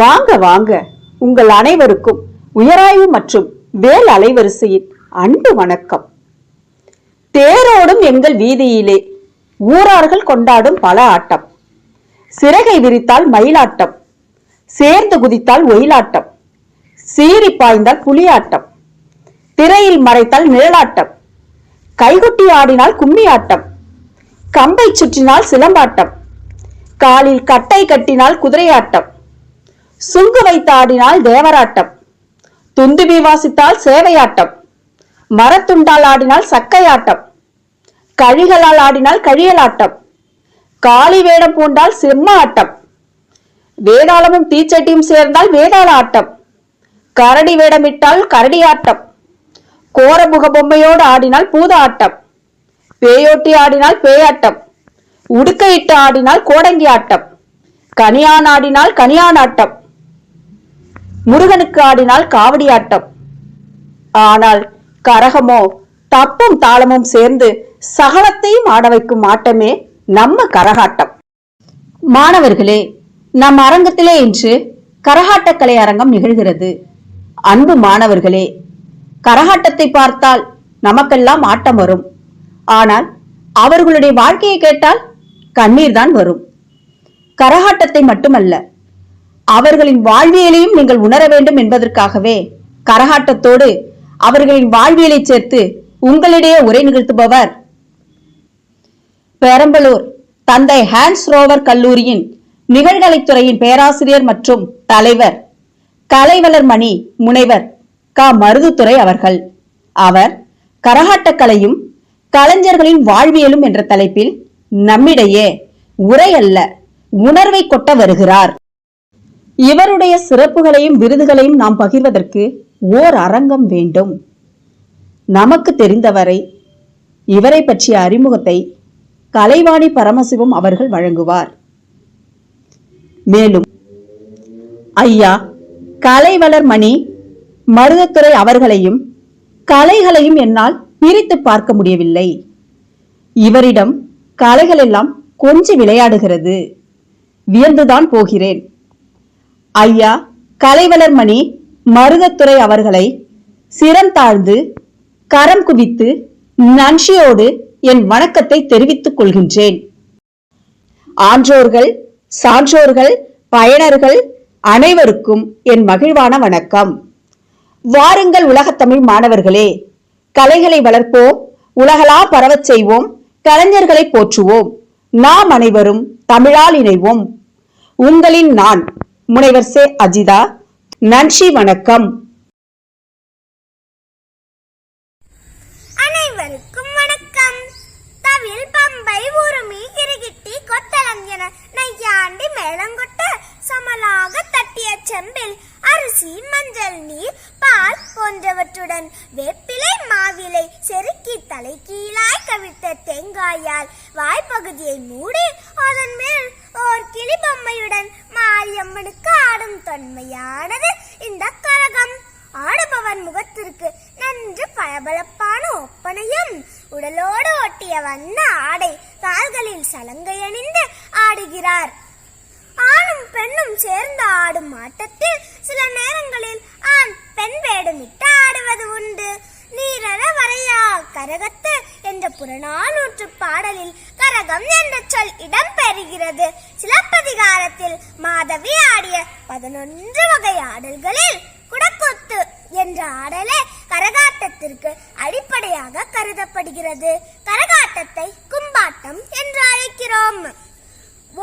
வாங்க வாங்க. உங்கள் அனைவருக்கும் உயராய்வு மற்றும் வேல் அலைவரிசையின் அன்பு வணக்கம். தேரோடும் எங்கள் வீதியிலே ஊரார்கள் கொண்டாடும் பல ஆட்டம். சிறகை விரித்தால் மயிலாட்டம். சேர்ந்து குதித்தால் ஒயிலாட்டம். சீறி பாய்ந்தால் புலியாட்டம். திரையில் மறைத்தால் நிழலாட்டம். கைகுட்டி ஆடினால் கும்மி ஆட்டம் கம்பை சுற்றினால் சிலம்பாட்டம். காலில் கட்டை கட்டினால் குதிரையாட்டம். சுங்கு வைத்து ஆடினால் தேவராட்டம். துந்துபி வாசித்தால் சேவையாட்டம். மரத்துண்டால் ஆடினால் சக்கையாட்டம். கழிகளால் ஆடினால் கழியலாட்டம். காளி வேடம் பூண்டால் சிம்ம ஆட்டம். வேதாளமும் தீச்சட்டியும் சேர்ந்தால் வேதாள ஆட்டம். கரடி வேடமிட்டால் கரடி ஆட்டம். கோரமுக பொம்மையோடு ஆடினால் பூத ஆட்டம். பேயோட்டி ஆடினால் பேயாட்டம். உடுக்கையிட்டு ஆடினால் கோடங்கி ஆட்டம். கனியான் ஆடினால் கனியான் ஆட்டம். முருகனுக்கு ஆடினால் காவடி ஆட்டம். ஆனால் கரகமோ தப்பும் தாளமும் சேர்ந்து சகலத்தையும் ஆட வைக்கும் ஆட்டமே நம்ம கரகாட்டம். மாணவர்களே நம் அரங்கத்திலே இன்று கரகாட்டக்கலை அரங்கம் நிகழ்கிறது. அன்பு மாணவர்களே கரகாட்டத்தை பார்த்தால் நமக்கெல்லாம் ஆட்டம் வரும். ஆனால் அவர்களுடைய வாழ்க்கையை கேட்டால் கண்ணீர் தான் வரும். கரகாட்டத்தை மட்டுமல்ல அவர்களின் வாழ்வியலையும் நீங்கள் உணர வேண்டும் என்பதற்காகவே கரகாட்டத்தோடு அவர்களின் வாழ்வியலை சேர்த்து உங்களிடையே உரை நிகழ்த்துபவர் பெரம்பலூர் தந்தை ஹான்ஸ் ரோவர் கல்லூரியின் நிகழ்கலைத்துறையின் பேராசிரியர் மற்றும் தலைவர் கலைவலர் மணி முனைவர் க. மருதுத்துறை அவர்கள். அவர் கரகாட்டக்கலையும் கலைஞர்களின் வாழ்வியலும் என்ற தலைப்பில் நம்மிடையே உரை அல்ல உணர்வை கொட்ட வருகிறார். இவருடைய சிறப்புகளையும் விருதுகளையும் நாம் பகிர்வதற்கு ஓர் அரங்கம் வேண்டும். நமக்கு தெரிந்தவரை இவரை பற்றிய அறிமுகத்தை கலைவாணி பரமசிவம் அவர்கள் வழங்குவார். மேலும் ஐயா கலைவளர் மணி மருதத்துறை அவர்களையும் கலைகளையும் என்னால் பிரித்து பார்க்க முடியவில்லை. இவரிடம் கலைகள் எல்லாம் கொஞ்சி விளையாடுகிறது. வியந்துதான் போகிறேன். ஐயா கலைவளர்மணி மருதத்துறை அவர்களை சிரம் தாழ்ந்து கரம் குவித்து நன்றியோடு என் வணக்கத்தை தெரிவித்துக் கொள்கின்றேன். ஆன்றோர்கள் சான்றோர்கள் பயனர்கள் அனைவருக்கும் என் மகிழ்வான வணக்கம். வாருங்கள் உலகத்தமிழ் மாணவர்களே கலைகளை வளர்ப்போம் உலகளா பரவச் செய்வோம் கலைஞர்களை போற்றுவோம். நாம் அனைவரும் தமிழால் இணைவோம். உங்களின் நான் முனைவர் சே அஜிதா. நன்றி வணக்கம். அனைவருக்கும் வணக்கம். தவில் பம்பை உருமி கிரிகிட்டி கொத்தளம் என நையாண்டி மேளங்கொட்ட சமலாக செம்பில் அரிசி மஞ்சள் நீர் பால் போன்றவற்றுடன் வேப்பிலை மாவிலை செருக்கி தலை கீழாய் கவிழ்த்த தேங்காயால் வாய்ப்பகுதியை மூடி அதன் மேல் ஓர் கிளி பொம்மையுடன் மாரியம்மனுக்கு ஆடும் தொன்மையானது இந்த கரகம். ஆடுபவன் முகத்திற்கு நன்று பளபளப்பான ஒப்பனையும் உடலோடு ஒட்டிய வண்ண ஆடை கால்களில் சலங்கை அணிந்து ஆடுகிறார். ஆணும் பெண்ணும் சேர்ந்து ஆடும் ஆட்டத்தில் சில நேரங்களில் ஆண் பெண் வேடமிட்டு ஆடுவது உண்டு. நீரழ வரையா கரகத்து என்ற புறநானூற்று பாடலில் கரகம் என்ற சொல் இடம்பெறுகிறது சிலப்பதிகாரத்தில் மாதவி ஆடிய பதினொன்று வகை ஆடல்களில் குடக்கூத்து என்ற ஆடலே கரகாட்டத்திற்கு அடிப்படையாக கருதப்படுகிறது. கரகாட்டத்தை கும்பாட்டம் என்று அழைக்கிறோம்.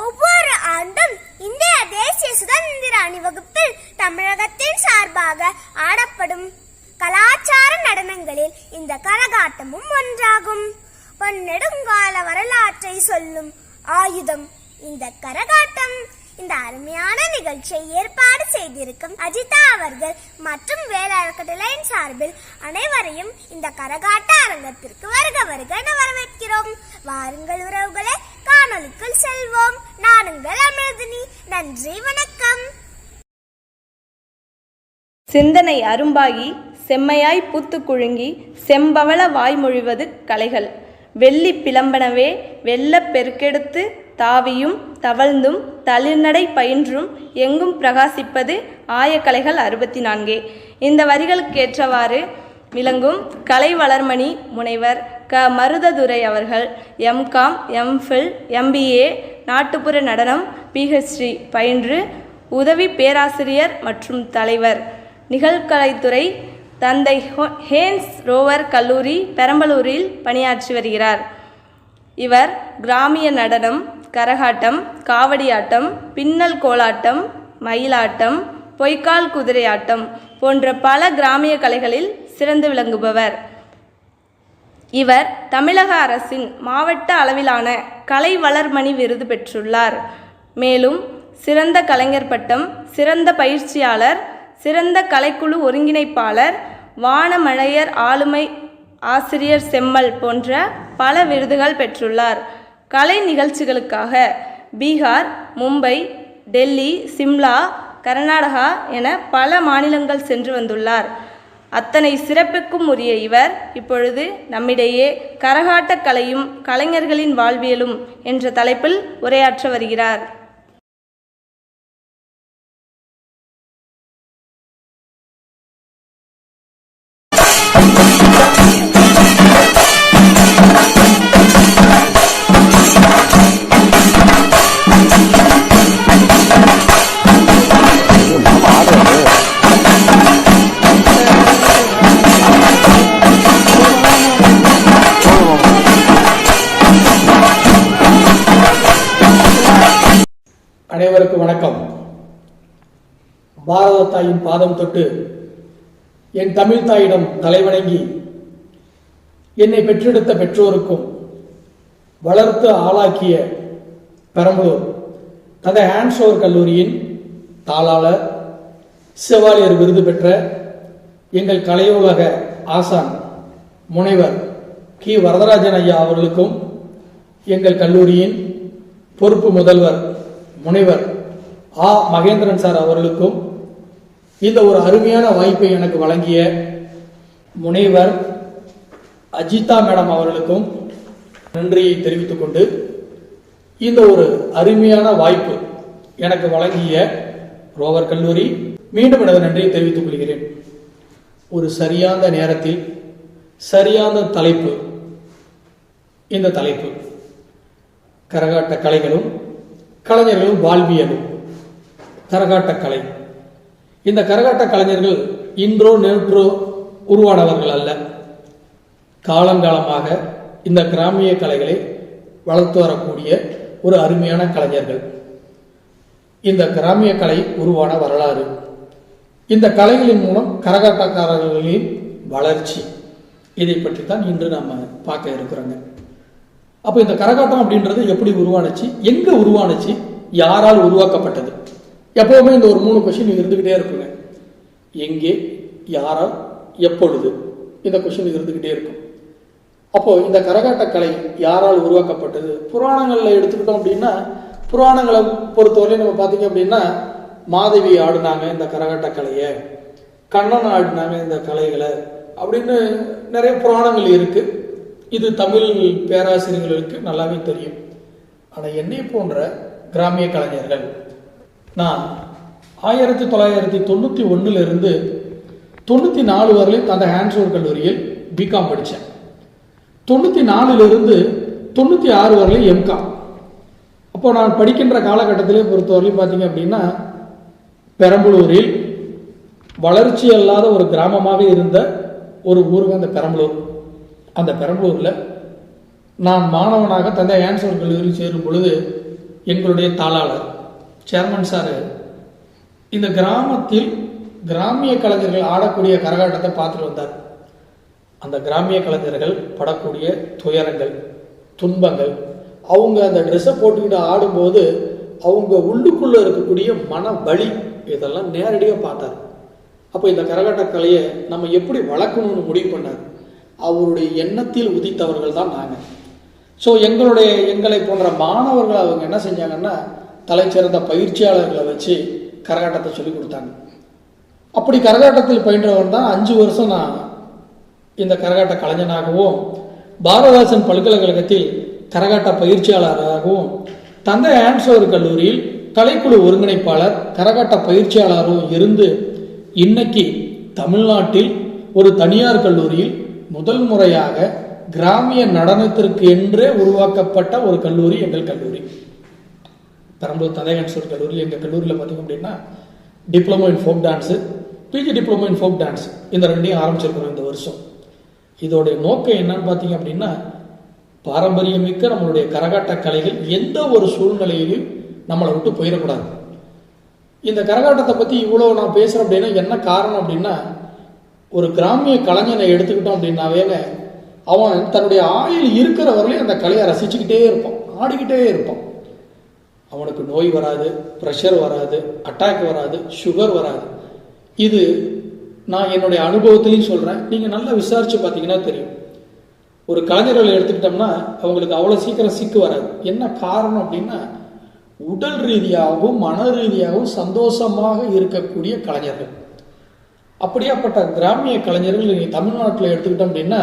ஒவ்வொரு ஆண்டும் இந்திய தேசிய சுதந்திர அணிவகுப்பில் தமிழகத்தின் சார்பாக ஆடப்படும் கலாச்சார நடனங்களில் இந்த கரகாட்டமும் ஒன்றாகும். பொன்னெடுங்கால வரலாற்றை சொல்லும் ஆயுதம் இந்த கரகாட்டம். இந்த அருமையான நிகழ்ச்சியை ஏற்பாடு செய்திருக்கும் அஜிதா அவர்கள் மற்றும் வேளாண்கட்டளையின் சார்பில் அனைவரையும் இந்த கரகாட்ட அரங்கத்திற்கு வருக வருக என வரவேற்கிறோம். வாருங்கள் உறவுகளை காணொலிக்குள் செல்வோம். நானுங்கள் அமிர்தினி. நன்றி வணக்கம். சிந்தனை அரும்பாகி செம்மையாய் பூத்து குழுங்கி செம்பவள வாய்மொழிவது கலைகள். வெள்ளி பிளம்பனவே வெள்ள பெருக்கெடுத்து தாவியும் தவழ்ந்தும் தளிர்நடை பயின்றும் எங்கும் பிரகாசிப்பது ஆயக்கலைகள் அறுபத்தி நான்கே இந்த வரிகளுக்கேற்றவாறு விளங்கும் கலை வளர்மணி முனைவர் க. மருததுரை அவர்கள் எம்காம் எம்ஃபில் எம்பிஏ நாட்டுப்புற நடனம் பிஹெச்டி பயின்று உதவி பேராசிரியர் மற்றும் தலைவர். நிகழ்கலைத்துறை தந்தை ஹோ- ஹேன்ஸ் ரோவர் கல்லூரி பெரம்பலூரில் பணியாற்றி வருகிறார். இவர் கிராமிய நடனம் கரகாட்டம் காவடியாட்டம் பின்னல் கோலாட்டம் மயிலாட்டம் பொய்க்கால் குதிரையாட்டம் போன்ற பல கிராமிய கலைகளில் சிறந்து விளங்குபவர். இவர் தமிழக அரசின் மாவட்ட அளவிலான கலை வளர்மணி விருது பெற்றுள்ளார். மேலும் சிறந்த கலைஞர் பட்டம் சிறந்த பயிற்சியாளர் சிறந்த கலைக்குழு ஒருங்கிணைப்பாளர் வானமழையர் ஆளுமை ஆசிரியர் செம்மல் போன்ற பல விருதுகள் பெற்றுள்ளார். கலை நிகழ்ச்சிகளுக்காக பீகார் மும்பை டெல்லி சிம்லா கர்நாடகா என பல மாநிலங்கள் சென்று வந்துள்ளார். அத்தனை சிறப்புக்கும் உரிய இவர் இப்பொழுது நம்மிடையே கரகாட்டக் கலையும் கலைஞர்களின் வாழ்வியலும் என்ற தலைப்பில் உரையாற்ற வருகிறார். அனைவருக்கும் வணக்கம். பாரத தாயின் பாதம் தொட்டு என் தமிழ் தாயிடம் தலைவணங்கி என்னை பெற்றெடுத்த பெற்றோருக்கும் வளர்த்து ஆளாக்கிய பெரம்பலூர் தத ஹேண்ட்ஷோர் கல்லூரியின் தாளாளர் செவாலியர் விருது பெற்ற எங்கள் கலையுலக ஆசான் முனைவர் கி. வரதராஜன் ஐயா அவர்களுக்கும் எங்கள் கல்லூரியின் பொறுப்பு முதல்வர் முனைவர் ஆ. மகேந்திரன் சார் அவர்களுக்கும் இந்த ஒரு அருமையான வாய்ப்பை எனக்கு வழங்கிய முனைவர் அஜிதா மேடம் அவர்களுக்கும் நன்றியை தெரிவித்துக் கொண்டு இந்த ஒரு அருமையான வாய்ப்பு எனக்கு வழங்கிய ரோவர் கல்லூரி மீண்டும் எனது நன்றியை தெரிவித்துக் கொள்கிறேன். ஒரு சரியான நேரத்தில் சரியான தலைப்பு. இந்த தலைப்பு. கரகாட்ட கலைகளும் கலைஞர்கள் வாழ்வியல் கரகாட்ட கலை. இந்த கரகாட்ட கலைஞர்கள் இன்றோ நேற்றோ உருவானவர்கள் அல்ல. காலங்காலமாக இந்த கிராமிய கலைகளை வளர்த்து வரக்கூடிய ஒரு அருமையான கலைஞர்கள். இந்த கிராமிய கலை உருவான வரலாறு. இந்த கலைகளின் மூலம் கரகாட்டக்காரர்களின் வளர்ச்சி. இதை பற்றி தான் இன்று நம்ம பார்க்க இருக்கிறோங்க. அப்போ இந்த கரகாட்டம் அப்படின்றது எப்படி உருவானுச்சு? எங்க உருவானுச்சு? யாரால் உருவாக்கப்பட்டது? எப்பவுமே இந்த ஒரு மூணு கொஷின் இருந்துகிட்டே இருக்குங்க. எங்கே யாரால் எப்பொழுது? இந்த கொஷின் இருந்துகிட்டே இருக்கும். அப்போ இந்த கரகாட்ட கலை யாரால் உருவாக்கப்பட்டது? புராணங்களில் எடுத்துக்கிட்டோம் அப்படின்னா புராணங்களை பொறுத்தவரை நம்ம பார்த்தீங்க அப்படின்னா மாதவி ஆடினாங்க இந்த கரகாட்ட கலையை கண்ணன் ஆடினாங்க இந்த கலைகளை. அப்படின்னு நிறைய புராணங்கள் இருக்குது இது தமிழ் பேராசிரியர்களுக்கு நல்லாவே தெரியும். ஆனால் என்னை போன்ற கிராமிய கலைஞர்கள் நான் ஆயிரத்தி தொள்ளாயிரத்தி தொண்ணூற்றி ஒன்றிலிருந்து தொண்ணூற்றி நாலு வரையிலும் அந்த ஹேண்ட்ஸோர் கல்லூரியில் பிகாம் படித்தேன் தொண்ணூற்றி நாலுலேருந்து தொண்ணூற்றி ஆறு வரையிலும் எம்காம் அப்போ நான் படிக்கின்ற காலகட்டத்திலே பொறுத்தவரையிலும் பார்த்தீங்க அப்படின்னா பெரம்பலூரில் வளர்ச்சி அல்லாத ஒரு கிராமமாக இருந்த ஒரு ஊருங்க அந்த பெரம்பலூர். அந்த பெரம்பலூரில் நான் மாணவனாக தந்தை ஆன்சர் கல்லூரியில் சேரும் பொழுது எங்களுடைய தாளாளர் சேர்மன் சார் இந்த கிராமத்தில் கிராமிய கலைஞர்கள் ஆடக்கூடிய கரகாட்டத்தை பார்த்துட்டு வந்தார். அந்த கிராமிய கலைஞர்கள் படக்கூடிய துயரங்கள் துன்பங்கள் அவங்க அந்த ட்ரெஸ்ஸை போட்டுக்கிட்டு ஆடும்போது அவங்க உள்ளுக்குள்ளே இருக்கக்கூடிய மன வலி இதெல்லாம் நேரடியாக பார்த்தார். அப்போ இந்த கரகாட்ட கலையை நம்ம எப்படி வளர்க்கணும்னு முடிவு பண்ணார்? அவருடைய எண்ணத்தில் உதித்தவர்கள் தான் நாங்கள். ஸோ எங்களுடைய எங்களை போன்ற மாணவர்கள் அவங்க என்ன செஞ்சாங்கன்னா தலைச்சிறந்த பயிற்சியாளர்களை வச்சு கரகாட்டத்தை சொல்லி கொடுத்தாங்க. அப்படி கரகாட்டத்தில் பயின்றவன் தான் அஞ்சு வருஷம் நான் இந்த கரகாட்ட கலைஞனாகவும் பாரதாசன் பல்கலைக்கழகத்தில் கரகாட்ட பயிற்சியாளராகவும் தந்தை ஆன்சோர் கல்லூரியில் கலைக்குழு ஒருங்கிணைப்பாளர் கரகாட்ட பயிற்சியாளரும் இருந்து இன்னைக்கு தமிழ்நாட்டில் ஒரு தனியார் கல்லூரியில் முதல் முறையாக கிராமிய நடனத்திற்கு என்றே உருவாக்கப்பட்ட ஒரு கல்லூரி எங்கள் கல்லூரி. பெரம்பலூர் தந்தை கல்லூரி எங்கள் கல்லூரியில் பார்த்தீங்க அப்படின்னா diploma in folk dance PG diploma in folk dance. இந்த ரெண்டையும் ஆரம்பிச்சிருக்கிறோம் இந்த வருஷம். இதோடைய நோக்கம் என்னன்னு பார்த்தீங்க அப்படின்னா பாரம்பரியமிக்க நம்மளுடைய கரகாட்ட கலைகள் எந்த ஒரு சூழ்நிலையிலும் நம்மளை விட்டு போயிடக்கூடாது. இந்த கரகாட்டத்தை பற்றி இவ்வளோ நான் பேசுகிறேன் அப்படின்னா என்ன காரணம் அப்படின்னா ஒரு கிராமிய கலைஞனை எடுத்துக்கிட்டோம் அப்படின்னாவே அவன் தன்னுடைய ஆயுள் இருக்கிற வரையிலும் அந்த கலையை ரசிச்சுக்கிட்டே இருப்பான் ஆடிக்கிட்டே இருப்பான். அவனுக்கு நோய் வராது ப்ரெஷர் வராது அட்டாக் வராது சுகர் வராது. இது நான் என்னுடைய அனுபவத்திலையும் சொல்கிறேன் நீங்கள் நல்லா விசாரித்து பார்த்தீங்கன்னா தெரியும். ஒரு கலைஞர்களை எடுத்துக்கிட்டோம்னா அவங்களுக்கு அவ்வளோ சீக்கிரம் சிக்கு வராது. என்ன காரணம் அப்படின்னா உடல் ரீதியாகவும் மன ரீதியாகவும் சந்தோஷமாக இருக்கக்கூடிய கலைஞர்கள். அப்படியாப்பட்ட கிராமிய கலைஞர்கள் நீங்கள் தமிழ்நாட்டில் எடுத்துக்கிட்டோம் அப்படின்னா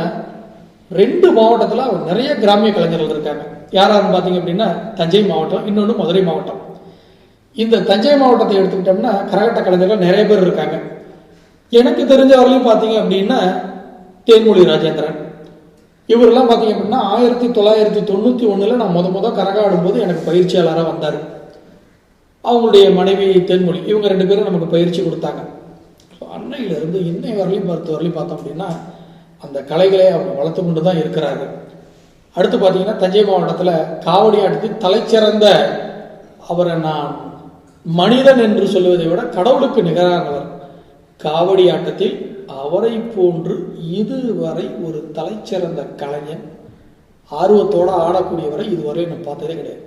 ரெண்டு மாவட்டத்தில் நிறைய கிராமிய கலைஞர்கள் இருக்காங்க. யாராருன்னு பார்த்தீங்க அப்படின்னா தஞ்சை மாவட்டம் இன்னொன்று மதுரை மாவட்டம். இந்த தஞ்சை மாவட்டத்தை எடுத்துக்கிட்டோம்னா கரகட்ட கலைஞர்கள் நிறைய பேர் இருக்காங்க. எனக்கு தெரிஞ்ச வரையிலும் பார்த்தீங்க அப்படின்னா தேன்மொழி ராஜேந்திரன். இவரெல்லாம் பார்த்தீங்க அப்படின்னா ஆயிரத்தி தொள்ளாயிரத்தி தொண்ணூற்றி ஒன்றில் நான் முத முத கரகாடும்போது எனக்கு பயிற்சியாளராக வந்தார். அவங்களுடைய மனைவி தென்மொழி இவங்க ரெண்டு பேரும் நமக்கு பயிற்சி கொடுத்தாங்க. அன்னையிலிருந்து இன்னை வரலையும் பார்த்த வரலையும் பார்த்தோம் அப்படின்னா அந்த கலைகளை அவங்க வளர்த்து கொண்டு தான் இருக்கிறார்கள். அடுத்து பார்த்தீங்கன்னா தஞ்சை மாவட்டத்தில் காவடி ஆட்டத்தி தலைச்சிறந்த அவரை நான் மனிதன் என்று சொல்லுவதை விட கடவுளுக்கு நிகரானவர். காவடி ஆட்டத்தில் அவரை போன்று இதுவரை ஒரு தலைச்சிறந்த கலைஞன் ஆர்வத்தோடு ஆடக்கூடியவரை இதுவரை நான் பார்த்ததே கிடையாது.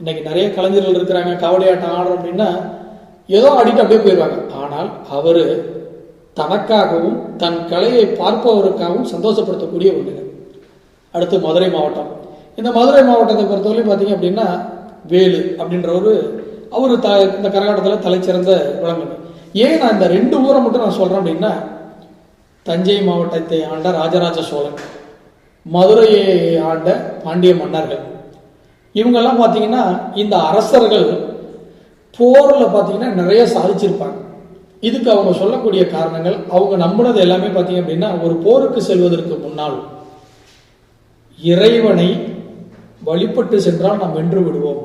இன்னைக்கு நிறைய கலைஞர்கள் இருக்கிறாங்க காவடி ஆட்டம் ஆடுறோம் அப்படின்னா ஏதோ ஆடிட்டு அப்படியே போயிடுவாங்க. ஆனால் அவர் தனக்காகவும் தன் கலையை பார்ப்பவருக்காகவும் சந்தோஷப்படுத்தக்கூடிய ஒன்று அடுத்து மதுரை மாவட்டம். இந்த மதுரை மாவட்டத்தை பொறுத்தவரையும் பார்த்தீங்க அப்படின்னா வேலு அப்படின்றவரு அவர் த இந்த கரகாட்டத்தில் தலைச்சிறந்த விளங்குது ஏன் நான் இந்த ரெண்டு ஊரை மட்டும் நான் சொல்கிறேன் அப்படின்னா தஞ்சை மாவட்டத்தை ஆண்ட ராஜராஜ சோழன் மதுரையை ஆண்ட பாண்டிய மன்னர்கள். இவங்கெல்லாம் பார்த்தீங்கன்னா இந்த அரசர்கள் போரில் பார்த்தீங்கன்னா நிறைய சாதிச்சிருப்பாங்க. இதுக்கு அவங்க சொல்லக்கூடிய காரணங்கள் அவங்க நம்பினது எல்லாமே பார்த்தீங்க அப்படின்னா ஒரு போருக்கு செல்வதற்கு முன்னால் இறைவனை வழிபட்டு சென்றால் நாம் வென்று விடுவோம்.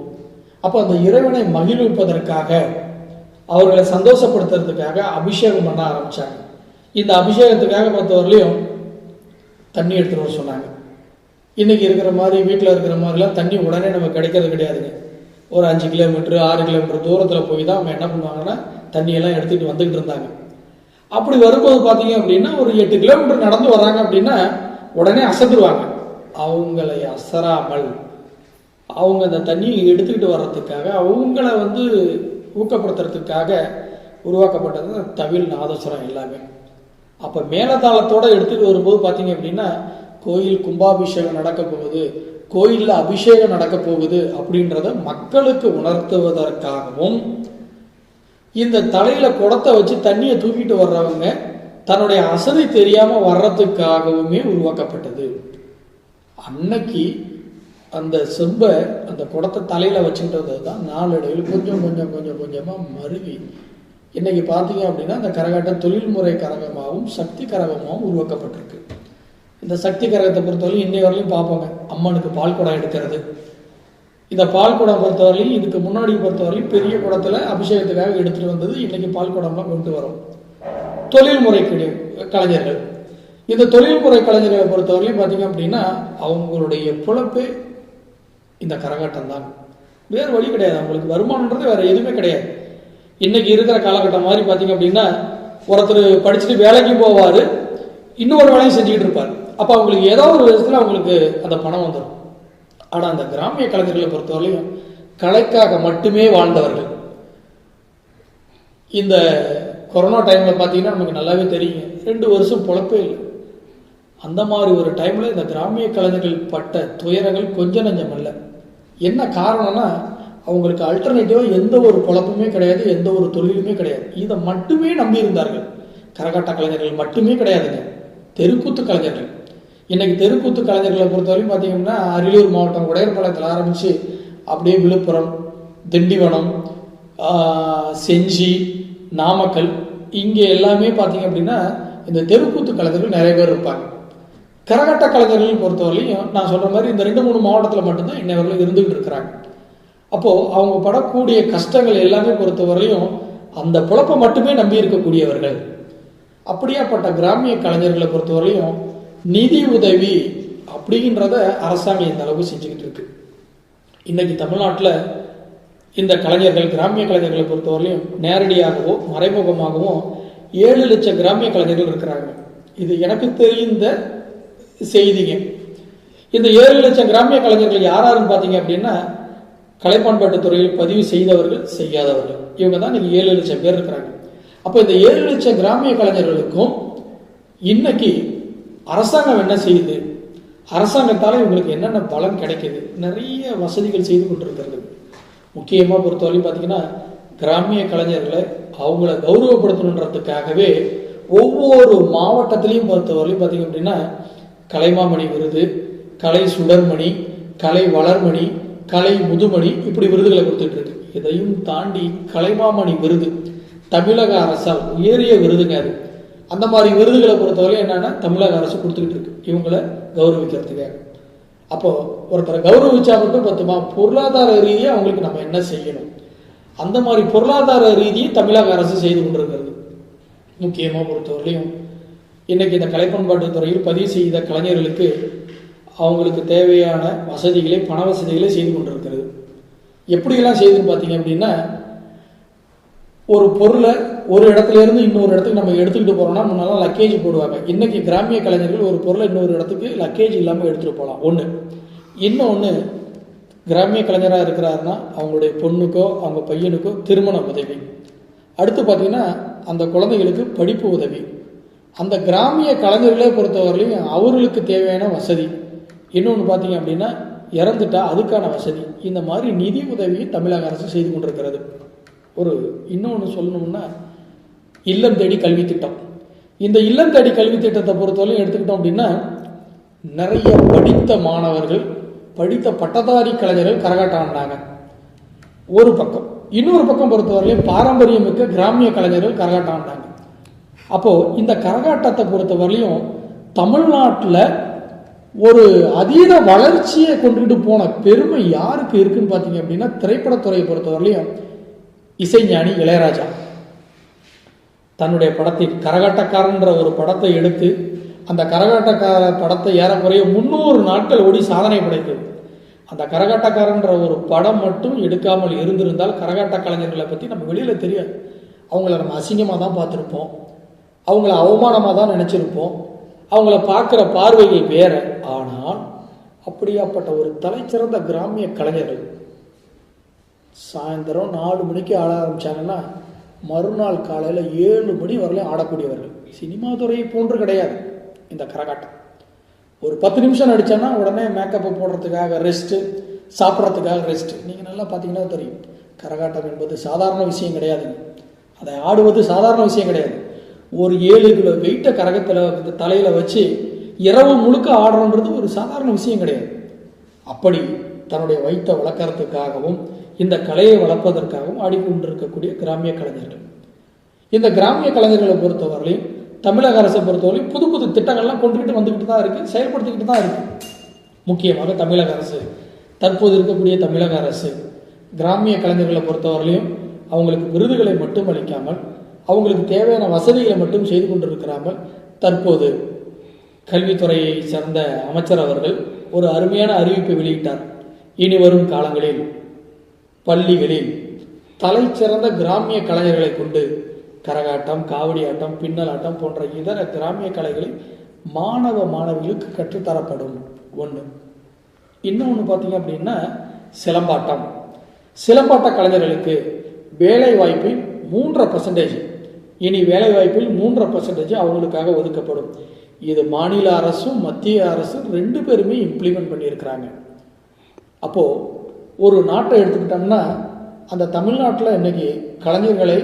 அப்போ அந்த இறைவனை மகிழ்விப்பதற்காக அவர்களை சந்தோஷப்படுத்துறதுக்காக அபிஷேகம் பண்ண ஆரம்பித்தாங்க இந்த அபிஷேகத்துக்காக பொறுத்தவரையிலையும் தண்ணி எடுத்துகிட்டு வர சொன்னாங்க. இன்றைக்கி இருக்கிற மாதிரி வீட்டில் இருக்கிற மாதிரிலாம் தண்ணி உடனே நமக்கு கிடைக்கிறது கிடையாதுங்க. ஒரு அஞ்சு கிலோமீட்ரு ஆறு கிலோமீட்டர் தூரத்தில் போய் தான் அவங்க என்ன பண்ணுவாங்கன்னா தண்ணியெல்லாம் எடுத்துகிட்டு வந்துகிட்டு இருந்தாங்க. அப்படி வரும்போது பார்த்தீங்க அப்படின்னா ஒரு எட்டு கிலோமீட்டர் நடந்து வர்றாங்க அப்படின்னா உடனே அசந்துருவாங்க. அவங்களை அசராமல் அவங்க அந்த தண்ணியை எடுத்துக்கிட்டு வர்றதுக்காக அவங்கள வந்து ஊக்கப்படுத்துறதுக்காக உருவாக்கப்பட்டது தவில் நாதஸ்வரம் எல்லாமே. அப்போ மேலதாளத்தோடு எடுத்துகிட்டு வரும்போது பார்த்தீங்க அப்படின்னா கோயில் கும்பாபிஷேகம் நடக்க போகுது. கோயிலில் அபிஷேகம் நடக்க போகுது அப்படின்றத மக்களுக்கு உணர்த்துவதற்காகவும் இந்த தலையில குடத்தை வச்சு தண்ணியை தூக்கிட்டு வர்றவங்க தன்னுடைய அசதி தெரியாம வர்றதுக்காகவுமே உருவாக்கப்பட்டது. அன்னைக்கு அந்த செம்பை அந்த குடத்தை தலையில வச்சுக்கிட்டது தான் நாளடைவில் கொஞ்சம் கொஞ்சம் கொஞ்சம் கொஞ்சமா மருவி. இன்னைக்கு பார்த்தீங்க அப்படின்னா அந்த கரகாட்டம் தொழில்முறை கரகமாகவும் சக்தி கரகமாகவும் உருவாக்கப்பட்டிருக்கு. இந்த சக்தி கரகத்தை பொறுத்தவரையும் இன்னை வரையிலும் பார்ப்போங்க. அம்மனுக்கு பால் குடம் எடுக்கிறது. இந்த பால் குடம் பொறுத்தவரையும் இதுக்கு முன்னாடி பொறுத்தவரையும் பெரிய குடத்தில் அபிஷேகத்துக்காக எடுத்துட்டு வந்தது இன்னைக்கு பால் குடம்லாம் கொண்டு வரோம். தொழில்முறை கிடை- கலைஞர்கள். இந்த தொழில்முறை கலைஞர்களை பொறுத்தவரையும் பார்த்தீங்க அப்படின்னா அவங்களுடைய பொழப்பே இந்த கரகாட்டம் தான் வேறு வழி கிடையாது. அவங்களுக்கு வருமானன்றது வேற எதுவுமே கிடையாது. இன்னைக்கு இருக்கிற காலகட்டம் மாதிரி பார்த்தீங்க அப்படின்னா ஒருத்தர் படிச்சுட்டு வேலைக்கும் போவார் இன்னொரு வேலையும் செஞ்சுக்கிட்டு இருப்பார். அப்போ அவங்களுக்கு ஏதோ ஒரு விதத்தில் அவங்களுக்கு அந்த பணம் வந்துடும் ஆனால் அந்த கிராமிய கலைஞர்களை பொறுத்தவரையும் கலைக்காக மட்டுமே வாழ்ந்தவர்கள். இந்த கொரோனா டைமில் பார்த்தீங்கன்னா நமக்கு நல்லாவே தெரியும் ரெண்டு வருஷம் பொழப்பே இல்லை. அந்த மாதிரி ஒரு டைமில் இந்த கிராமிய கலைஞர்கள் பட்ட துயரங்கள் கொஞ்சம் நஞ்சம் இல்லை என்ன காரணம்னா அவங்களுக்கு அல்டர்னேட்டிவாக எந்த ஒரு பொழப்புமே கிடையாது எந்த ஒரு தொழிலுமே கிடையாது. இதை மட்டுமே நம்பி இருந்தார்கள். கரகாட்ட கலைஞர்கள் மட்டுமே கிடையாதுங்க. தெருக்கூத்து கலைஞர்கள். இன்னைக்கு தெருக்கூத்து கலைஞர்களை பொறுத்தவரையும் பார்த்தீங்கன்னா அரியலூர் மாவட்டம் உடையர்பாளையத்தில் ஆரம்பித்து அப்படியே விழுப்புரம் திண்டிவனம் செஞ்சி நாமக்கல் இங்கே எல்லாமே பார்த்தீங்க அப்படின்னா இந்த தெருக்கூத்து கலைஞர்கள் நிறைய பேர் இருப்பாங்க. கரகாட்ட கலைஞர்கள் பொறுத்தவரையும் நான் சொல்கிற மாதிரி இந்த ரெண்டு மூணு மாவட்டத்தில் மட்டும்தான் இன்னை வரையிலும் இருந்துகிட்டு இருக்கிறாங்க. அப்போது அவங்க படக்கூடிய கஷ்டங்கள் எல்லாமே பொறுத்தவரையிலும் அந்த பொழப்பை மட்டுமே நம்பி இருக்கக்கூடியவர்கள். அப்படியாப்பட்ட கிராமிய கலைஞர்களை பொறுத்தவரையும் நிதி உதவி அப்படின்றத அரசாங்கம் இந்த அளவு செஞ்சுக்கிட்டு இருக்கு. இன்னைக்கு தமிழ்நாட்டில் இந்த கலைஞர்கள் கிராமிய கலைஞர்களை பொறுத்தவரையிலும் நேரடியாகவோ மறைமுகமாகவோ ஏழு லட்சம் கிராமிய கலைஞர்கள் இருக்கிறாங்க. இது எனக்கு தெரிந்த செய்திங்க. இந்த ஏழு லட்சம் கிராமிய கலைஞர்கள் யார் யாருன்னு பார்த்தீங்க அப்படின்னா கலைப்பண்பாட்டு துறையில் பதிவு செய்தவர்கள் செய்யாதவர்கள். இவங்க தான் இன்னைக்கு ஏழு லட்சம் பேர் இருக்கிறாங்க. அப்போ இந்த ஏழு லட்சம் கிராமிய கலைஞர்களுக்கும் இன்னைக்கு அரசாங்கம் என்ன செய்யுது? அரசாங்கத்தால் இவங்களுக்கு என்னென்ன பலன் கிடைக்கிது? நிறைய வசதிகள் செய்து கொண்டிருக்கிறது. முக்கியமாக பொறுத்தவரையும் பார்த்தீங்கன்னா கிராமிய கலைஞர்களை அவங்கள கௌரவப்படுத்தணுன்றதுக்காகவே ஒவ்வொரு மாவட்டத்திலையும் பொறுத்தவரையும் பார்த்தீங்க அப்படின்னா கலைமாமணி விருது கலை சுடர்மணி கலை வளர்மணி கலை முதுமணி இப்படி விருதுகளை கொடுத்துட்டு இருக்கு. இதையும் தாண்டி கலைமாமணி விருது தமிழக அரசால் உயரிய விருதுங்க அது. அந்த மாதிரி விருதுகளை பொறுத்தவரை என்னென்னா தமிழக அரசு கொடுத்துக்கிட்டு இருக்கு. இவங்களை கௌரவிக்கிறதுக்காக அப்போது ஒருத்தரை கௌரவிச்சா மட்டும் பத்துமா? பொருளாதார ரீதியாக அவங்களுக்கு நம்ம என்ன செய்யணும்? அந்த மாதிரி பொருளாதார ரீதியை தமிழக அரசு செய்து கொண்டிருக்கிறது. முக்கியமாக பொறுத்தவரையிலையும் இன்றைக்கி இந்த கலைப்பண்பாட்டு துறையில் பதிவு செய்த கலைஞர்களுக்கு அவங்களுக்கு தேவையான வசதிகளை பண வசதிகளை செய்து கொண்டிருக்கிறது. எப்படியெல்லாம் செய்துன்னு பார்த்தீங்க அப்படின்னா ஒரு பொருளை ஒரு இடத்துல இருந்து இன்னொரு இடத்துக்கு நம்ம எடுத்துக்கிட்டு போகிறோம்னா முன்னெல்லாம் லக்கேஜ் போடுவாங்க. இன்றைக்கி கிராமிய கலைஞர்கள் ஒரு பொருளை இன்னொரு இடத்துக்கு லக்கேஜ் இல்லாமல் எடுத்துகிட்டு போகலாம் ஒன்று இன்னொன்று கிராமிய கலைஞராக இருக்கிறாருன்னா அவங்களுடைய பொண்ணுக்கோ அவங்க பையனுக்கோ திருமண உதவி. அடுத்து பார்த்தீங்கன்னா அந்த குழந்தைகளுக்கு படிப்பு உதவி. அந்த கிராமிய கலைஞர்களே பொறுத்தவரையிலையும் அவர்களுக்கு தேவையான வசதி. இன்னொன்று பார்த்தீங்க அப்படின்னா இறந்துட்டா அதுக்கான வசதி. இந்த மாதிரி நிதி உதவியை தமிழக அரசு செய்து கொண்டிருக்கிறது. ஒரு இன்னொன்று சொல்லணும்னா இல்லம் தேடி கல்வி திட்டம். இந்த இல்லம் தேடி கல்வி திட்டத்தை பொறுத்தவரையும் எடுத்துக்கிட்டோம் அப்படின்னா நிறைய படித்த மாணவர்கள் படித்த பட்டதாரி கலைஞர்கள் கரகாட்டம் ஆடினாங்க. ஒரு பக்கம். இன்னொரு பக்கம் பொறுத்தவரையிலும் பாரம்பரியமிக்க கிராமிய கலைஞர்கள் கரகாட்டம் ஆடினாங்க. அப்போது இந்த கரகாட்டத்தை பொறுத்தவரையிலையும் தமிழ்நாட்டில் ஒரு அதீத வளர்ச்சியை கொண்டுகிட்டு போன பெருமை யாருக்கு இருக்குன்னு பார்த்தீங்க அப்படின்னா திரைப்படத்துறையை பொறுத்தவரையிலையும் இசைஞானி இளையராஜா. தன்னுடைய படத்தை கரகாட்டக்காரன்ற ஒரு படத்தை எடுத்து அந்த கரகாட்டக்கார படத்தை ஏறக்குறைய முந்நூறு நாட்கள் ஓடி சாதனை படைத்தது. அந்த கரகாட்டக்காரன்ற ஒரு படம் மட்டும் எடுக்காமல் இருந்திருந்தால் கரகாட்ட கலைஞர்களை பற்றி நம்ம வெளியில் தெரியாது. அவங்கள நம்ம அசிங்கமாக தான் பார்த்துருப்போம். அவங்கள அவமானமாக தான் நினச்சிருப்போம். அவங்கள பார்க்குற பார்வையை வேற. ஆனால் அப்படியாப்பட்ட ஒரு தலைச்சிறந்த கிராமிய கலைஞர்கள் சாயந்தரம் நாலு மணிக்கு ஆட ஆரம்பித்தாங்கன்னா மறுநாள் காலையில் ஏழு மணி வரலையும் ஆடக்கூடியவர்கள். சினிமா துறையை போன்று கிடையாது. இந்த கரகாட்டம். ஒரு பத்து நிமிஷம் நடிச்சான்னா உடனே மேக்கப்பை போடுறதுக்காக ரெஸ்ட்டு சாப்பிட்றதுக்காக ரெஸ்ட் நீங்கள் நல்லா பார்த்தீங்கன்னா தெரியும். கரகாட்டம் என்பது சாதாரண விஷயம் கிடையாதுங்க அதை ஆடுவது சாதாரண விஷயம் கிடையாது. ஒரு ஏழு கிலோ வெயிட்டை கரகத்தில் தலையில் வச்சு இரவு முழுக்க ஆடுறோன்றது ஒரு சாதாரண விஷயம் கிடையாது. அப்படி தன்னுடைய வயிற்றை வளர்க்கறதுக்காகவும் இந்த கலையை வளர்ப்பதற்காகவும் ஆடிக்கொண்டிருக்கக்கூடிய கிராமிய கலைஞர்கள். இந்த கிராமிய கலைஞர்களை பொறுத்தவரையிலையும் தமிழக அரசை பொறுத்தவரையிலும் புது புது திட்டங்கள்லாம் கொண்டுகிட்டு வந்துக்கிட்டு தான் இருக்குது செயல்படுத்திக்கிட்டு தான் இருக்குது முக்கியமாக தமிழக அரசு தற்போது இருக்கக்கூடிய தமிழக அரசு கிராமிய கலைஞர்களை பொறுத்தவரையிலையும் அவங்களுக்கு விருதுகளை மட்டும் அளிக்காமல் அவங்களுக்கு தேவையான வசதிகளை மட்டும் செய்து கொண்டிருக்கிறாமல் தற்போது கல்வித்துறையை சேர்ந்த அமைச்சர் அவர்கள் ஒரு அருமையான அறிவிப்பை வெளியிட்டார். இனி வரும் காலங்களில் பள்ளிகளில் தலைச்சிறந்த கிராமிய கலைஞர்களை கொண்டு கரகாட்டம் காவடி ஆட்டம் பின்னல் ஆட்டம் போன்ற இதர கிராமிய கலைகளை மாணவ மாணவிகளுக்கு கற்றுத்தரப்படும் ஒன்று இன்னொன்று பார்த்தீங்க அப்படின்னா சிலம்பாட்டம். சிலம்பாட்ட கலைஞர்களுக்கு வேலை வாய்ப்பில் மூன்றரை பர்சன்டேஜ் இனி வேலை வாய்ப்பில் மூன்றரை பர்சன்டேஜ் அவங்களுக்காக ஒதுக்கப்படும். இது மாநில அரசும் மத்திய அரசும் ரெண்டு பேருமே இம்ப்ளிமெண்ட் பண்ணியிருக்கிறாங்க. அப்போது ஒரு நாட்டை எடுத்துக்கிட்டோம்னா அந்த தமிழ்நாட்டில் இன்றைக்கி கலைஞர்களை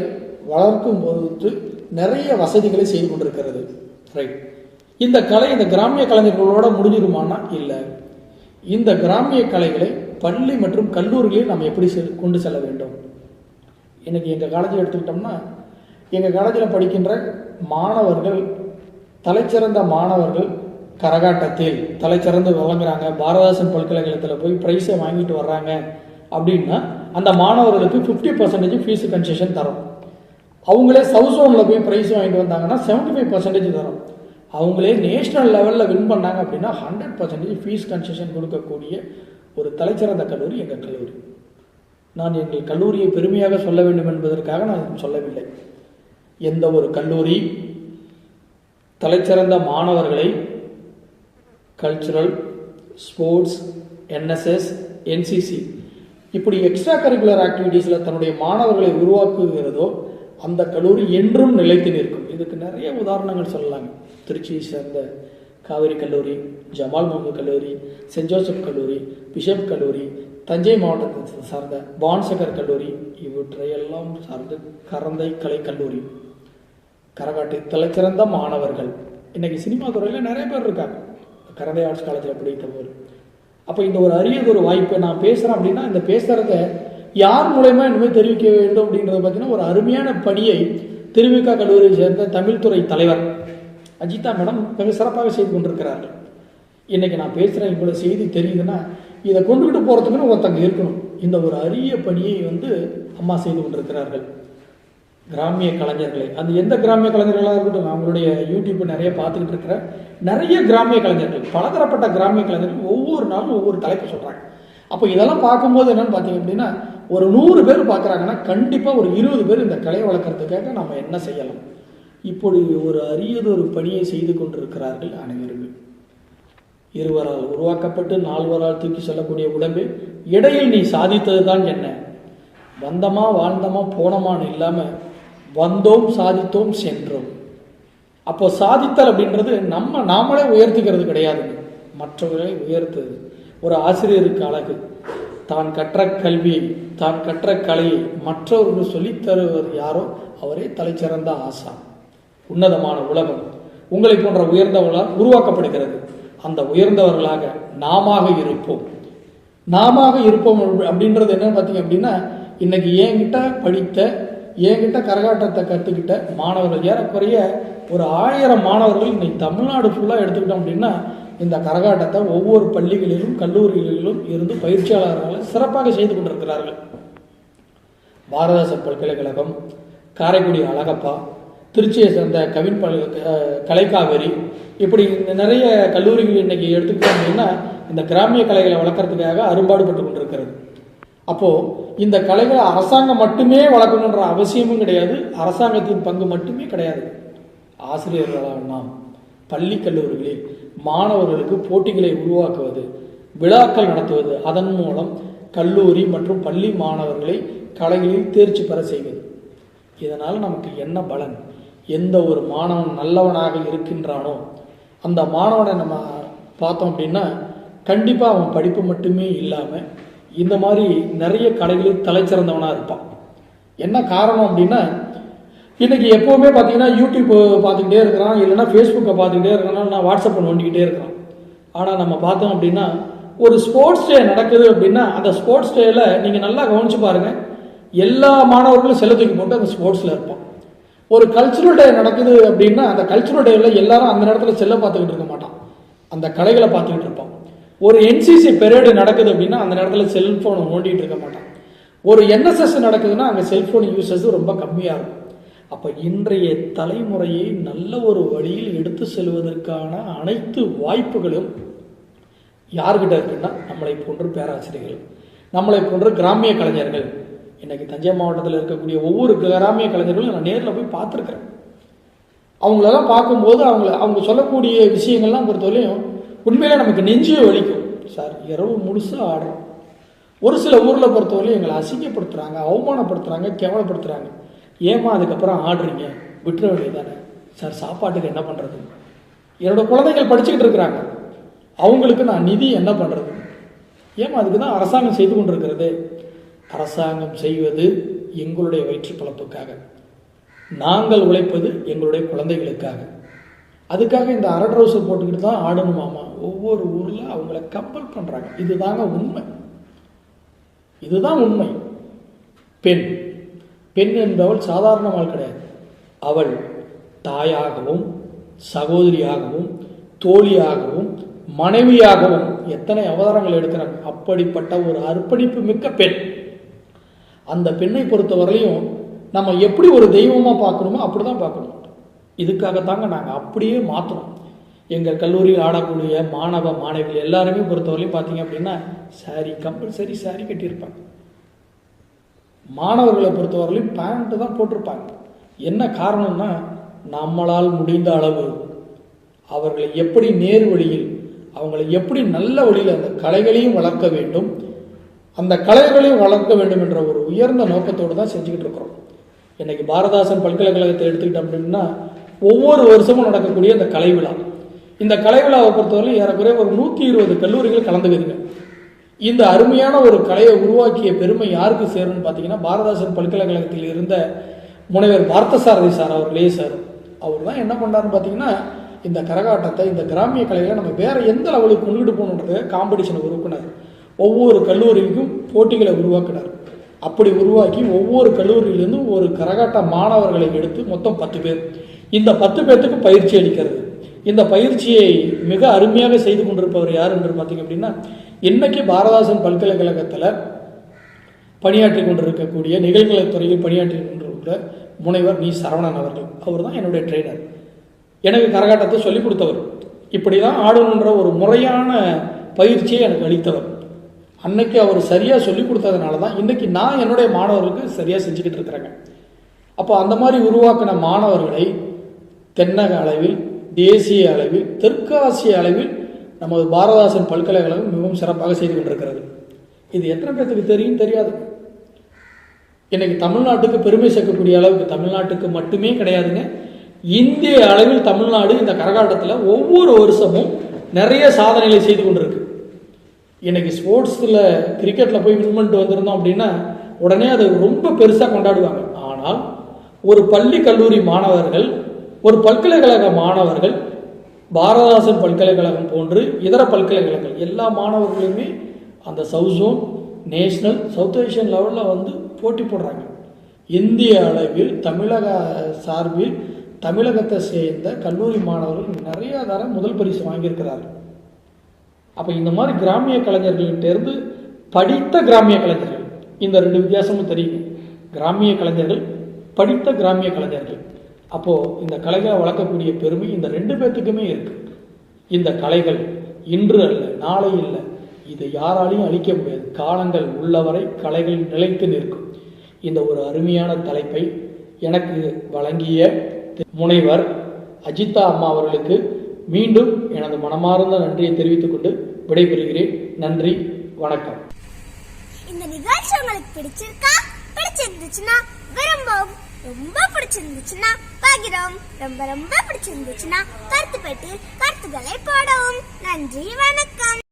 வளர்க்கும் பொழுது நிறைய வசதிகளை செய்து கொண்டிருக்கிறது. ரைட் இந்த கலை இந்த கிராமிய கலைஞர்களோட முடிஞ்சிருமானா? இல்லை. இந்த கிராமிய கலைகளை பள்ளி மற்றும் கல்லூரிகளில் நாம் எப்படி செல் கொண்டு செல்ல வேண்டும்? இன்றைக்கி எங்கள் காலேஜில் எடுத்துக்கிட்டோம்னா எங்கள் காலேஜில் படிக்கின்ற மாணவர்கள் தலைச்சிறந்த மாணவர்கள் கரகாட்டத்தில் தலைச்சிறந்து விளங்குறாங்க. பாரதாசன் பல்கலைக்கழகத்தில் போய் ப்ரைஸை வாங்கிட்டு வர்றாங்க. அப்படின்னா அந்த மாணவர்களுக்கு ஃபிஃப்டி பர்சன்டேஜ் ஃபீஸ் கன்செஷன் தரோம். அவங்களே சவுத் ஜோனில் போய் ப்ரைஸ் வாங்கிட்டு வந்தாங்கன்னா செவன்ட்டி ஃபைவ் பர்சன்டேஜ் தரோம். அவங்களே நேஷ்னல் லெவலில் வின் பண்ணாங்க அப்படின்னா ஹண்ட்ரட் பர்சன்டேஜ் ஃபீஸ் கன்செஷன் கொடுக்கக்கூடிய ஒரு தலைச்சிறந்த கல்லூரி எங்கள் கல்லூரி. நான் எங்கள் கல்லூரியை பெருமையாக சொல்ல வேண்டும் என்பதற்காக நான் சொல்லவில்லை. எந்த ஒரு கல்லூரி தலைச்சிறந்த மாணவர்களை கல்ச்சுரல் ஸ்போர்ட்ஸ் என்எஸ்எஸ் என்சிசி இப்படி எக்ஸ்ட்ரா கரிக்குலர் ஆக்டிவிட்டீஸில் தன்னுடைய மாணவர்களை உருவாக்குகிறதோ அந்த கல்லூரி என்றும் நிலைத்து நிற்கும். இதுக்கு நிறைய உதாரணங்கள் சொல்லலாங்க. திருச்சியை சேர்ந்த காவிரி கல்லூரி ஜமால் முகமது கல்லூரி சென்ட் ஜோசப் கல்லூரி பிஷப் கல்லூரி தஞ்சை மாவட்டத்தை சார்ந்த பான்சகர் கல்லூரி இவற்றையெல்லாம் சார்ந்து கரந்தை கலை கல்லூரி. கரகாட்டு தலைச்சிறந்த மாணவர்கள். இன்னைக்கு சினிமா துறையில் நிறைய பேர் இருக்காங்க. கரடை ஆர்ட்ஸ் காலேஜில் போது அப்போ இந்த ஒரு அரியதொரு வாய்ப்பை நான் பேசுகிறேன் அப்படின்னா இந்த பேசுகிறத யார் மூலயமா இனிமேல் தெரிவிக்க வேண்டும் அப்படின்றத பார்த்தீங்கன்னா ஒரு அருமையான பணியை திருவிக்கா கல்லூரியை சேர்ந்த தமிழ்துறை தலைவர் அஜிதா மேடம் மிக சிறப்பாக செய்து கொண்டிருக்கிறார்கள். இன்றைக்கி நான் பேசுகிறேன் இவ்வளோ செய்தி தெரியுதுன்னா இதை கொண்டுகிட்டு போகிறதுக்குன்னு ஒருத்தங்க இருக்கணும். இந்த ஒரு அரிய பணியை வந்து அம்மா செய்து கொண்டிருக்கிறார்கள். கிராமிய கலைஞர்களை. அது எந்த கிராமிய கலைஞர்களாக இருக்கட்டும் அவங்களுடைய யூடியூப்பை நிறைய பார்த்துக்கிட்டு இருக்கிறேன். நிறைய கிராமிய கலைஞர்கள் பலதரப்பட்ட கிராமிய கலைஞர்கள் ஒவ்வொரு நாளும் ஒவ்வொரு தலைப்பு சொல்கிறாங்க அப்போ இதெல்லாம் பார்க்கும்போது என்னென்னு பார்த்தீங்க அப்படின்னா ஒரு நூறு பேர் பார்க்குறாங்கன்னா கண்டிப்பாக ஒரு இருபது பேர் இந்த கலையை வளர்க்குறதுக்காக நம்ம என்ன செய்யலாம்? இப்படி ஒரு அரியதொரு பணியை செய்து கொண்டிருக்கிறார்கள் அனைவருமே. இருவரால் உருவாக்கப்பட்டு நால்வரால் தூக்கி செல்லக்கூடிய உடம்பு இடையில் நீ சாதித்தது தான் என்ன? வந்தமா வாழ்ந்தமா போனமான்னு இல்லாமல் வந்தோம் சாதித்தோம் சென்றோம். அப்போ சாதித்தல் அப்படின்றது நம்ம நாமளே உயர்த்திக்கிறது கிடையாது. மற்றவர்களை உயர்த்துது ஒரு ஆசிரியருக்கு அழகு. தான் கற்ற கல்வியை தான் கற்ற கலையை மற்றவர்கள் சொல்லித் தருவது யாரோ அவரே தலைச்சிறந்த ஆசா. உன்னதமான உலகம். உங்களை போன்ற உயர்ந்தவர்களால் உருவாக்கப்படுகிறது. அந்த உயர்ந்தவர்களாக நாமாக இருப்போம். நாமாக இருப்போம் அப்படின்றது என்னன்னு பார்த்தீங்க அப்படின்னா இன்னைக்கு என்கிட்ட படித்த என்கிட்ட கரகாட்டத்தை கற்றுக்கிட்ட மாணவர்கள் ஏறக்குறைய ஒரு ஆயிரம் மாணவர்கள் இன்னைக்கு தமிழ்நாடு ஃபுல்லாக எடுத்துக்கிட்டோம் அப்படின்னா இந்த கரகாட்டத்தை ஒவ்வொரு பள்ளிகளிலும் கல்லூரிகளிலும் இருந்து பயிற்சியாளர்கள் சிறப்பாக செய்து கொண்டிருக்கிறார்கள். பாரதாச பல்கலைக்கழகம் காரைக்குடி அழகப்பா திருச்சியை சேர்ந்த கவின் பல் கலைக்காவேரி இப்படி நிறைய கல்லூரிகள் இன்றைக்கி எடுத்துக்கிட்டோம் அப்படின்னா இந்த கிராமிய கலைகளை வளர்க்கறதுக்காக அரும்பாடுபட்டு கொண்டிருக்கிறது. அப்போது இந்த கலைகளை அரசாங்கம் மட்டுமே வளர்க்கணுன்ற அவசியமும் கிடையாது அரசாங்கத்தின் பங்கு மட்டுமே கிடையாது. ஆசிரியர்களாக நாம் பள்ளி கல்லூரிகளில் மாணவர்களுக்கு போட்டிகளை உருவாக்குவது விழாக்கள் நடத்துவது அதன் மூலம் கல்லூரி மற்றும் பள்ளி மாணவர்களை கலைகளில் தேர்ச்சி பெற செய்வது. இதனால் நமக்கு என்ன பலன்? எந்த ஒரு மாணவன் நல்லவனாக இருக்கின்றானோ அந்த மாணவனை நம்ம பார்த்தோம் அப்படின்னா கண்டிப்பாக அவன் படிப்பு மட்டுமே இல்லாமல் இந்த மாதிரி நிறைய கலைகளில் தலைச்சிறந்தவனாக இருப்பான். என்ன காரணம் அப்படின்னா இன்றைக்கி எப்போவுமே பார்த்தீங்கன்னா யூடியூப் பார்த்துக்கிட்டே இருக்கிறான். இல்லைன்னா ஃபேஸ்புக்கை பார்த்துக்கிட்டே இருக்கிறான். நான் வாட்ஸ்அப்பை நோண்டிக்கிட்டே இருக்கிறான். ஆனால் நம்ம பார்த்தோம் அப்படின்னா ஒரு ஸ்போர்ட்ஸ் டே நடக்குது அப்படின்னா அந்த ஸ்போர்ட்ஸ் டேயில் நீங்கள் நல்லா கவனிச்சு பாருங்கள் எல்லா மாணவர்களும் செல்ல தூக்கி போட்டு அந்த ஸ்போர்ட்ஸில் இருப்பான். ஒரு கல்ச்சுரல் டே நடக்குது அப்படின்னா அந்த கல்ச்சுரல் டேவில் எல்லாரும் அந்த நேரத்தில் செல்ல பார்த்துக்கிட்டு இருக்க மாட்டான். அந்த கலைகளை பார்த்துக்கிட்டு இருப்பான். ஒரு என்சிசி பெரியடு நடக்குது அப்படின்னா அந்த நேரத்தில் செல்ஃபோனை நோண்டிகிட்டு இருக்க மாட்டான். ஒரு என்எஸ்எஸ் நடக்குதுன்னா அங்கே செல்ஃபோன் யூசஸ் ரொம்ப கம்மியாக இருக்கும். அப்போ இன்றைய தலைமுறையை நல்ல ஒரு வழியில் எடுத்து செல்வதற்கான அனைத்து வாய்ப்புகளும் யார்கிட்ட இருக்குன்னா நம்மளை போன்ற பேராசிரியர்கள் நம்மளை போன்ற கிராமிய கலைஞர்கள். இன்னைக்கு தஞ்சை மாவட்டத்தில் இருக்கக்கூடிய ஒவ்வொரு கிராமிய கலைஞர்களும் நான் நேரில் போய் பார்த்துருக்குறேன். அவங்களெல்லாம் பார்க்கும்போது அவங்கள அவங்க சொல்லக்கூடிய விஷயங்கள்லாம் பொறுத்தவரையும் உண்மையிலே நமக்கு நெஞ்சே வலிக்கும். சார் இரவு முழுசாக ஆடுறோம். ஒரு சில ஊரில் பொறுத்தவரையும் எங்களை அசிங்கப்படுத்துகிறாங்க அவமானப்படுத்துகிறாங்க கேவலப்படுத்துகிறாங்க ஏமா அதுக்கப்புறம் ஆடுறீங்க விட்டுற வேண்டியதானே சார் சாப்பாட்டுக்கு என்ன பண்ணுறது என்னோடய குழந்தைகள் படிச்சுக்கிட்டு இருக்கிறாங்க. அவங்களுக்கு நான் நிதி என்ன பண்ணுறது ஏமா அதுக்கு தான் அரசாங்கம் செய்து கொண்டிருக்கிறது. அரசாங்கம் செய்வது எங்களுடைய வயிற்று பிழப்புக்காக. நாங்கள் உழைப்பது எங்களுடைய குழந்தைகளுக்காக. அதுக்காக இந்த அரை ட்ரௌசர் போட்டுக்கிட்டு தான் ஆடணுமாமா ஒவ்வொரு ஊரில் அவங்கள கம்பல் பண்ணுறாங்க இதுதாங்க உண்மை. இதுதான் உண்மை. பெண் பெண் என்பவள் சாதாரணமால் கிடையாது. அவள் தாயாகவும் சகோதரியாகவும் தோழியாகவும் மனைவியாகவும் எத்தனை அவதாரங்கள் எடுக்கிறாங்க அப்படிப்பட்ட ஒரு அர்ப்பணிப்பு மிக்க பெண். அந்த பெண்ணை பொறுத்தவரையிலையும் நம்ம எப்படி ஒரு தெய்வமாக பார்க்கணுமோ அப்படி தான் பார்க்கணும். இதுக்காகத்தாங்க நாங்கள் அப்படியே மாற்றுறோம் எங்கள் கல்லூரியில் ஆடக்கூடிய மாணவ மாணவிகள் எல்லாருமே பொறுத்தவரையிலையும் பார்த்தீங்க அப்படின்னா சாரி கம்பல்சரி சாரி கட்டியிருப்பாங்க. மாணவர்களை பொறுத்தவரையிலும் பேண்ட்டு தான் போட்டிருப்பாங்க. என்ன காரணம்னா நம்மளால் முடிந்த அளவு அவர்களை எப்படி நேர் வழியில் அவங்களை எப்படி நல்ல வழியில் அந்த கலைகளையும் வளர்க்க வேண்டும் அந்த கலைகளையும் வளர்க்க வேண்டும் என்ற ஒரு உயர்ந்த நோக்கத்தோடு தான் செஞ்சுக்கிட்டு இருக்கிறோம். இன்னைக்கு பாரதாசன் பல்கலைக்கழகத்தை எடுத்துக்கிட்டோம் அப்படின்னா ஒவ்வொரு வருஷமும் நடக்கக்கூடிய அந்த கலை விழா இந்த கலை விழாவை பொறுத்தவரை ஏறக்குறைய ஒரு நூற்றி இருபது கல்லூரிகள் கலந்துக்குதுங்க. இந்த அருமையான ஒரு கலையை உருவாக்கிய பெருமை யாருக்கு சேரும்னு பார்த்தீங்கன்னா பாரதாசன் பல்கலைக்கழகத்தில் இருந்த முனைவர் பார்த்தசாரதி சார் அவர்களே சார். அவர் தான் என்ன பண்ணாருன்னு பார்த்தீங்கன்னா இந்த கரகாட்டத்தை இந்த கிராமிய கலைகளை நம்ம வேற எந்த லெவலுக்கு கொண்டுட்டு போகணுன்றது காம்படிஷனை உருவாக்கினார் ஒவ்வொரு கல்லூரிக்கும் போட்டிகளை உருவாக்கினார். அப்படி உருவாக்கி ஒவ்வொரு கல்லூரியிலிருந்தும் ஒரு கரகாட்ட மாணவர்களை எடுத்து மொத்தம் பத்து பேர். இந்த பத்து பேர்த்துக்கு பயிற்சி அளிக்கிறது. இந்த பயிற்சியை மிக அருமையாக செய்து கொண்டிருப்பவர் யார் என்று பார்த்தீங்க அப்படின்னா இன்னைக்கு பாரதாசன் பல்கலைக்கழகத்தில் பணியாற்றி கொண்டிருக்கக்கூடிய நிகழ்கலை துறையில் பணியாற்றி கொண்டிருக்கிற முனைவர் நீ சரவணன் அவர்கள். அவர் தான் என்னுடைய ட்ரெயினர் எனக்கு கரகாட்டத்தை சொல்லிக் கொடுத்தவர். இப்படி தான் ஆடணுன்ற ஒரு முறையான பயிற்சியை எனக்கு அளித்தவர். அன்னைக்கு அவர் சரியாக சொல்லிக் கொடுத்ததுனால தான் இன்றைக்கி நான் என்னுடைய மாணவர்களுக்கு சரியாக செஞ்சுக்கிட்டு இருக்கிறேங்க. அப்போ அந்த மாதிரி உருவாக்கின மாணவர்களை தென்னக அளவில் தேசிய அளவில் தெற்காசிய அளவில் நமது பாரதாசன் பல்கலைக்கழகம் மிகவும் சிறப்பாக செய்து கொண்டிருக்கிறது. இது எத்தனை பேர்த்துக்கு தெரியும் தெரியாது. இன்னைக்கு தமிழ்நாட்டுக்கு பெருமை சேர்க்கக்கூடிய அளவுக்கு தமிழ்நாட்டுக்கு மட்டுமே கிடையாதுங்க. இந்திய அளவில் தமிழ்நாடு இந்த கரகாட்டத்தில் ஒவ்வொரு வருஷமும் நிறைய சாதனைகளை செய்து கொண்டிருக்கு. இன்னைக்கு ஸ்போர்ட்ஸில் கிரிக்கெட்டில் போய் வின் பண்ணிட்டு வந்திருந்தோம் அப்படின்னா உடனே அதை ரொம்ப பெருசாக கொண்டாடுவாங்க. ஆனால் ஒரு பள்ளி கல்லூரி மாணவர்கள் ஒரு பல்கலைக்கழக மாணவர்கள் பாரதாசன் பல்கலைக்கழகம் போன்று இதர பல்கலைக்கழகங்கள். எல்லா மாணவர்களுமே அந்த சவுத் ஜோன் சவுத் ஏஷியன் லெவலில் வந்து போட்டி போடுறாங்க. இந்திய அளவில் தமிழக சார்பில் தமிழகத்தை சேர்ந்த கல்லூரி மாணவர்கள் நிறைய தரம் முதல் பரிசு வாங்கியிருக்கிறார்கள். அப்போ இந்த மாதிரி கிராமிய கலைஞர்கள்கிட்டேருந்து படித்த கிராமிய கலைஞர்கள் இந்த ரெண்டு வித்தியாசமும் தெரியும் கிராமிய கலைஞர்கள் படித்த கிராமிய கலைஞர்கள். அப்போது இந்த கலைகளை வளர்க்கக்கூடிய பெருமை இந்த ரெண்டு பேர்த்துக்குமே இருக்கு. இந்த கலைகள் இன்று அல்ல நாளை இல்லை. இதை யாராலையும் அழிக்க முடியாது. காலங்கள் உள்ளவரை கலைகள் நிலைத்து நிற்கும். இந்த ஒரு அருமையான தலைப்பை எனக்கு வழங்கிய முனைவர் அஜிதா அம்மா அவர்களுக்கு மீண்டும் எனது மனமார்ந்த நன்றியை தெரிவித்துக் கொண்டு விடைபெறுகிறேன். நன்றி வணக்கம். இந்த நிகழ்ச்சி உங்களுக்கு பிடிச்சிருக்கா? பிடிச்சிருந்துச்சுன்னா விரும்பவும். ரொம்ப பிடிச்சிருந்துச்சுன்னா பகிரும் ரொம்ப ரொம்ப பிடிச்சிருந்துச்சுன்னா கருத்து பெட்டியில் கருத்துக்களை போடவும். நன்றி வணக்கம்.